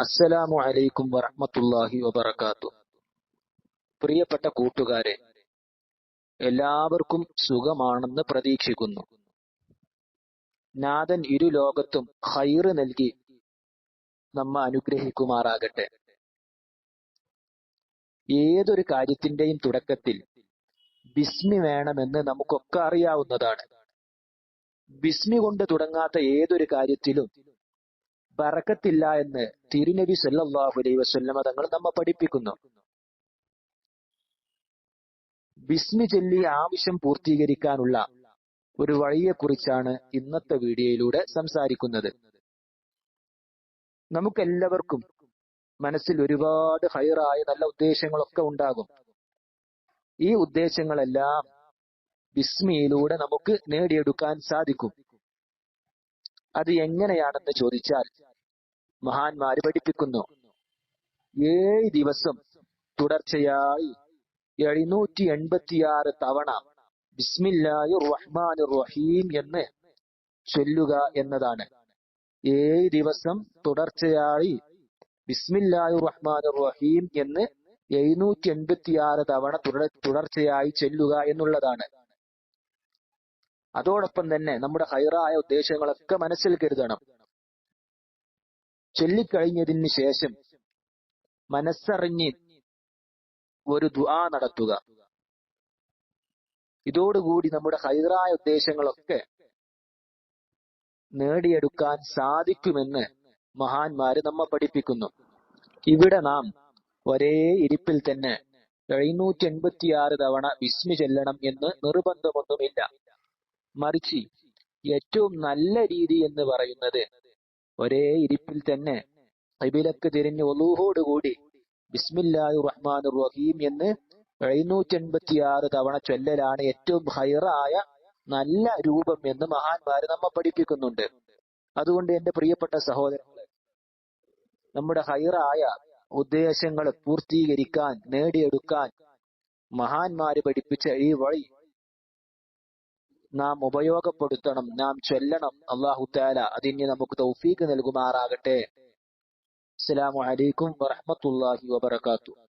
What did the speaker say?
അസ്സലാമു അലൈക്കും വറഹ്മത്തുള്ളാഹി വബറകാത്തു പ്രിയപ്പെട്ട കൂട്ടുകാരെ എല്ലാവർക്കും സുഖമാണെന്ന് പ്രതീക്ഷിക്കുന്നു. നാഥൻ ഇരു ലോകത്തും ഹൈറ് നൽകി നമ്മ അനുഗ്രഹിക്കുമാറാകട്ടെ. ഏതൊരു കാര്യത്തിന്റെയും തുടക്കത്തിൽ ബിസ്മി വേണമെന്ന് നമുക്കൊക്കെ അറിയാവുന്നതാണ്. ബിസ്മി കൊണ്ട് തുടങ്ങാത്ത ഏതൊരു കാര്യത്തിലും ബറക്കത്തില്ല എന്ന് തിരുനബി സല്ലാഹു അലൈ വസല്ലമ തങ്ങൾ നമ്മെ പഠിപ്പിക്കുന്നു. ബിസ്മി ചൊല്ലി ആവശ്യം പൂർത്തീകരിക്കാനുള്ള ഒരു വഴിയെക്കുറിച്ചാണ് ഇന്നത്തെ വീഡിയോയിലൂടെ സംസാരിക്കുന്നത്. നമുക്കെല്ലാവർക്കും മനസ്സിൽ ഒരുപാട് ഹയറായ നല്ല ഉദ്ദേശങ്ങളൊക്കെ ഉണ്ടാകും. ഈ ഉദ്ദേശങ്ങളെല്ലാം ബിസ്മിയിലൂടെ നമുക്ക് നേടിയെടുക്കാൻ സാധിക്കും. അത് എങ്ങനെയാണെന്ന് ചോദിച്ചാൽ മഹാന്മാര് പഠിപ്പിക്കുന്നു. ഏഴ് ദിവസം തുടർച്ചയായി എഴുന്നൂറ്റി എൺപത്തിയാറ് തവണ ബിസ്മില്ലായു റഹ്മാൻ റഹീം എന്ന് ചൊല്ലുക എന്നതാണ്. ഏഴ് ദിവസം തുടർച്ചയായി ബിസ്മില്ലായു റഹ്മാൻ റഹീം എന്ന് എഴുന്നൂറ്റി എൺപത്തിയാറ് തവണ തുടർച്ചയായി ചെല്ലുക എന്നുള്ളതാണ്. അതോടൊപ്പം തന്നെ നമ്മുടെ ഹൈറായ ഉദ്ദേശങ്ങളൊക്കെ മനസ്സിൽ കരുതണം. ചൊല്ലിക്കഴിഞ്ഞതിന് ശേഷം മനസ്സറിഞ്ഞ് ഒരു ദുആ നടത്തുക. ഇതോടുകൂടി നമ്മുടെ ഹൈറായ ഉദ്ദേശങ്ങളൊക്കെ നേടിയെടുക്കാൻ സാധിക്കുമെന്ന് മഹാന്മാര് നമ്മെ പഠിപ്പിക്കുന്നു. ഇവിടെ നാം ഒരേ ഇരിപ്പിൽ തന്നെ എഴുന്നൂറ്റി എൺപത്തിയാറ് തവണ വിസ്മി ചെല്ലണം എന്ന് നിർബന്ധമൊന്നുമില്ല. മറിച്ച് ഏറ്റവും നല്ല രീതി എന്ന് പറയുന്നത് ഒരേ ഇരിപ്പിൽ തന്നെ കബിലക്ക് തിരിഞ്ഞ് ഒലൂഹോടുകൂടി ബിസ്മില്ലാഹി റഹ്മാൻ റഹീം എന്ന് എഴുന്നൂറ്റി എൺപത്തി ആറ് തവണ ചൊല്ലലാണ് ഏറ്റവും ഹൈറായ നല്ല രൂപം എന്ന് മഹാന്മാര് നമ്മെ പഠിപ്പിക്കുന്നുണ്ട്. അതുകൊണ്ട് എന്റെ പ്രിയപ്പെട്ട സഹോദരങ്ങളെ നമ്മുടെ ഹൈറായ ഉദ്ദേശങ്ങൾ പൂർത്തീകരിക്കാൻ നേടിയെടുക്കാൻ മഹാന്മാര് പഠിപ്പിച്ച ഈ വഴി നാം ഉപയോഗപ്പെടുത്തണം നാം ചൊല്ലണം. അള്ളാഹു താല അതിന് നമുക്ക് തൗഫീഖ് നൽകുമാറാകട്ടെ. അസ്സലാമു അലൈക്കും വറഹ്മത്തുള്ളാഹി വബറകാതുഹു.